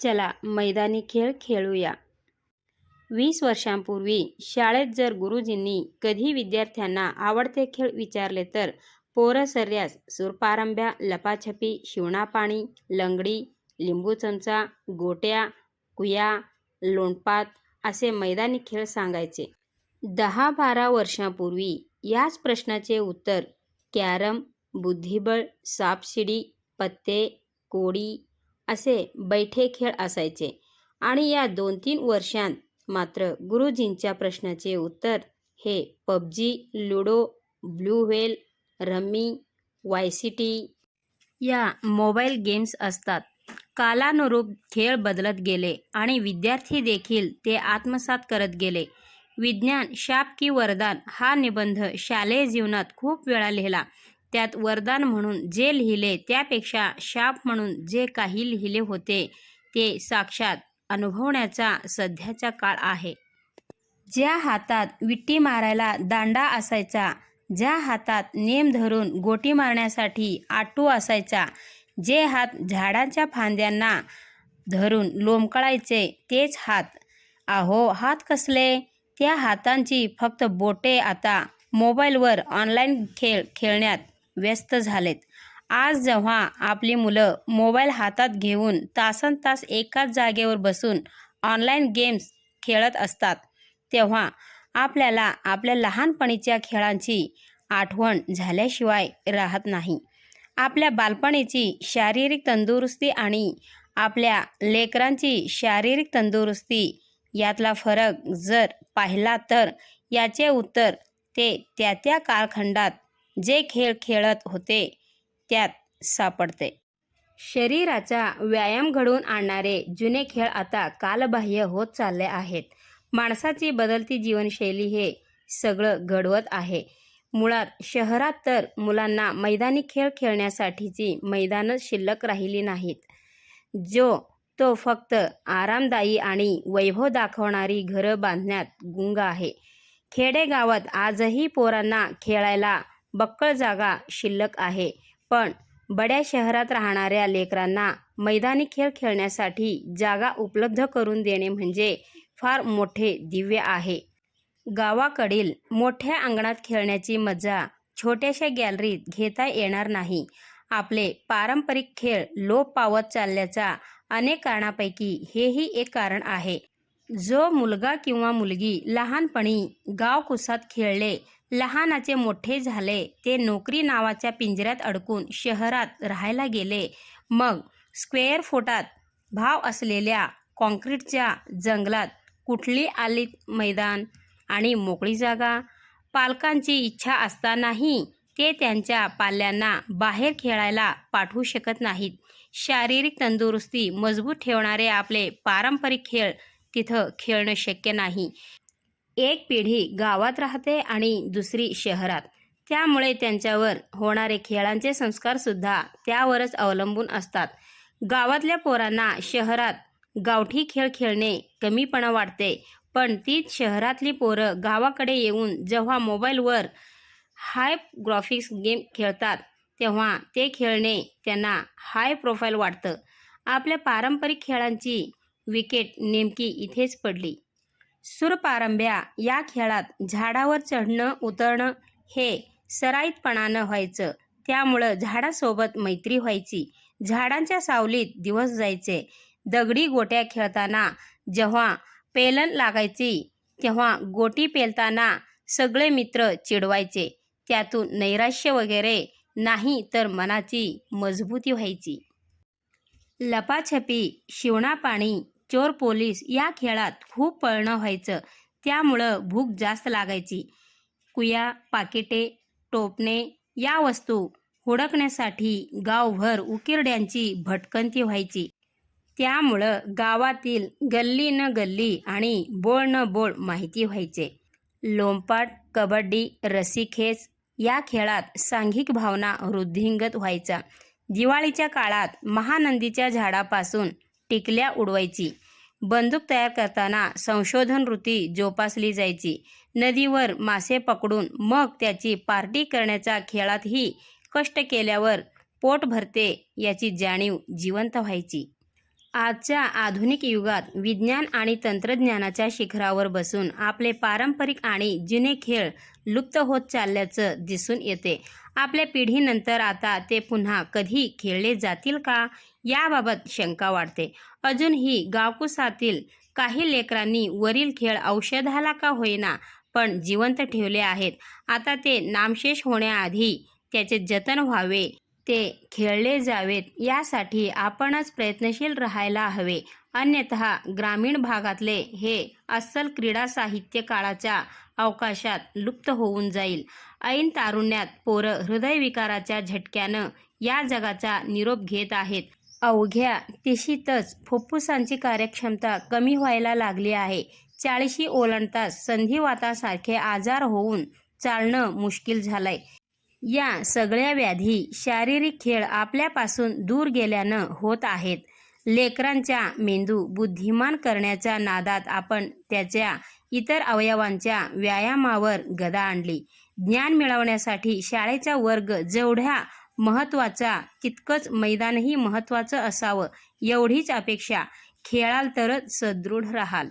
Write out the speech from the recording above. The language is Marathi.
चला मैदानी खेळ खेळूया. वीस वर्षांपूर्वी शाळेत जर गुरुजींनी कधी विद्यार्थ्यांना आवडते खेळ विचारले तर पोरं सर्रास लपाछपी शिवणापाणी लंगडी लिंबू चमचा गोट्या कुया लोणपात असे मैदानी खेळ सांगायचे. दहा बारा वर्षांपूर्वी याच प्रश्नाचे उत्तर कॅरम बुद्धिबळ सापशिडी पत्ते कोडी असे बैठे खेळ असायचे. आणि या दोन तीन वर्षांत मात्र गुरुजींच्या प्रश्नाचे उत्तर हे PUBG ludo blue whale rummy vice city या मोबाईल गेम्स असतात. कालानुरूप खेळ बदलत गेले आणि विद्यार्थी देखील ते आत्मसात करत गेले. विज्ञान शाप की वरदान हा निबंध शालेय जीवनात खूप वेळा लिहिला. त्यात वरदान म्हणून जे लिहिले त्यापेक्षा शाप म्हणून जे काही लिहिले होते ते साक्षात अनुभवण्याचा सध्याचा काळ आहे. ज्या हातात विट्टी मारायला दांडा असायचा ज्या हातात नेम धरून गोटी मारण्यासाठी आटू असायचा जे हात झाडांच्या फांद्यांना धरून लोंबकळायचे तेच हात. अहो हात कसले? त्या हातांची फक्त बोटे आता मोबाईलवर ऑनलाईन खेळ खेळण्यात व्यस्त झालेत. आज जेव्हा आपली मुलं मोबाईल हातात घेऊन तासन तास एकाच जागेवर बसून ऑनलाईन गेम्स खेळत असतात तेव्हा आपल्याला आपल्या लहानपणीच्या खेळांची आठवण झाल्याशिवाय राहत नाही. आपल्या बालपणीची शारीरिक तंदुरुस्ती आणि आपल्या लेकरांची शारीरिक तंदुरुस्ती यातला फरक जर पाहिला तर याचे उत्तर ते त्या त्या कालखंडात जे खेळ खेळत होते त्यात सापडते. शरीराचा व्यायाम घडवून आणणारे जुने खेळ आता कालबाह्य होत चालले आहेत. माणसाची बदलती जीवनशैली हे सगळं घडवत आहे. मुळात शहरात तर मुलांना मैदानी खेळ खेळण्यासाठीची मैदानच शिल्लक राहिली नाहीत. जो तो फक्त आरामदायी आणि वैभव दाखवणारी घरं बांधण्यात गुंग आहे. खेडेगावात आजही पोरांना खेळायला बक्कळ जागा शिल्लक आहे. पण बड्या शहरात राहणाऱ्या लेकरांना मैदानी खेळ खेळण्यासाठी जागा उपलब्ध करून देणे म्हणजे फार मोठे दिव्य आहे. गावाकडील मोठ्या अंगणात खेळण्याची मजा छोट्याशा गॅलरीत घेता येणार नाही. आपले पारंपरिक खेळ लोप पावत चालल्याचा अनेक कारणापैकी हेही एक कारण आहे. जो मुलगा किंवा मुलगी लहानपणी गावकुसात खेळले लहानाचे मोठे झाले ते नोकरी नावाच्या पिंजऱ्यात अडकून शहरात राहायला गेले. मग स्क्वेअर फुटात भाव असलेल्या कॉन्क्रीटच्या जंगलात कुठली आली मैदान आणि मोकळी जागा? पालकांची इच्छा असतानाही ते त्यांच्या पाल्यांना बाहेर खेळायला पाठवू शकत नाहीत. शारीरिक तंदुरुस्ती मजबूत ठेवणारे आपले पारंपरिक खेळ तिथं खेळणं शक्य नाही. एक पिढी गावात राहते आणि दुसरी शहरात. त्यामुळे त्यांच्यावर होणारे खेळांचे संस्कारसुद्धा त्यावरच अवलंबून असतात. गावातल्या पोरांना शहरात गावठी खेळ खेळणे कमीपणा वाटते पण तीच शहरातली पोरं गावाकडे येऊन जेव्हा मोबाईलवर हाय ग्राफिक्स गेम खेळतात तेव्हा ते खेळणे त्यांना हाय प्रोफाईल वाटतं. आपल्या पारंपरिक खेळांची विकेट नेमकी इथेच पडली. सुरपारंब्या या खेळात झाडावर चढणं उतरणं हे सराईतपणानं व्हायचं. त्यामुळं झाडासोबत मैत्री व्हायची. झाडांच्या सावलीत दिवस जायचे. दगडी गोट्या खेळताना जेव्हा पेलन लागायची तेव्हा गोटी पेलताना सगळे मित्र चिडवायचे. त्यातून नैराश्य वगैरे नाही तर मनाची मजबूती व्हायची. लपाछपी शिवणापाणी चोर पोलीस या खेळात खूप पळणं व्हायचं. त्यामुळं भूक जास्त लागायची. कुया पाकिटे टोपणे या वस्तू हुडकण्यासाठी गावभर उकिरड्यांची भटकंती व्हायची. त्यामुळं गावातील गल्ली न गल्ली आणि बोळ न बोळ माहिती व्हायचे. लोंपाट कबड्डी रस्सीखेच या खेळात सांघिक भावना वृद्धिंगत व्हायचा. दिवाळीच्या काळात महानंदीच्या झाडापासून टिकल्या उडवायची. बंदूक तयार करताना संशोधन वृत्ती जोपासली जायची. नदीवर मासे पकडून मग त्याची पार्टी करण्याच्या खेळातही कष्ट केल्यावर पोट भरते याची जाणीव जिवंत व्हायची. आजच्या आधुनिक युगात विज्ञान आणि तंत्रज्ञानाच्या शिखरावर बसून आपले पारंपरिक आणि जुने खेळ लुप्त होत चालल्याचं दिसून येते. आपल्या पिढीनंतर आता ते पुन्हा कधी खेळले जातील का? याबाबत शंका वाटते अजूनही गावकुसातील काही लेकरांनी वरील खेळ औषधाला का होईना पण जिवंत ठेवले आहेत. आता ते नामशेष होण्याआधी त्याचे जतन व्हावे ते खेळले जावेत यासाठी आपणच प्रयत्नशील राहायला हवे. अन्यथा ग्रामीण भागातले हे अस्सल क्रीडा साहित्य काळाच्या अवकाशात लुप्त होऊन जाईल. ऐन तारुण्यात पोरं हृदयविकाराच्या झटक्यानं या जगाचा निरोप घेत आहेत. अवघ्या तिशीतच फुफ्फुसांची कार्यक्षमता कमी व्हायला लागली आहे. चाळीशी ओलांडताच संधिवातासारखे आजार होऊन चालणं मुश्किल झालंय. या सगळ्या व्याधी शारीरिक खेळ आपल्यापासून दूर गेल्यानं होत आहेत. लेकरांच्या मेंदू बुद्धिमान करण्याच्या नादात आपण त्याच्या इतर अवयवांच्या व्यायामावर गदा आणली. ज्ञान मिळवण्यासाठी शाळेचा वर्ग जेवढ्या महत्त्वाचा तितकंच मैदानही महत्त्वाचं असावं एवढीच अपेक्षा. खेळाल तरच सदृढ राहाल.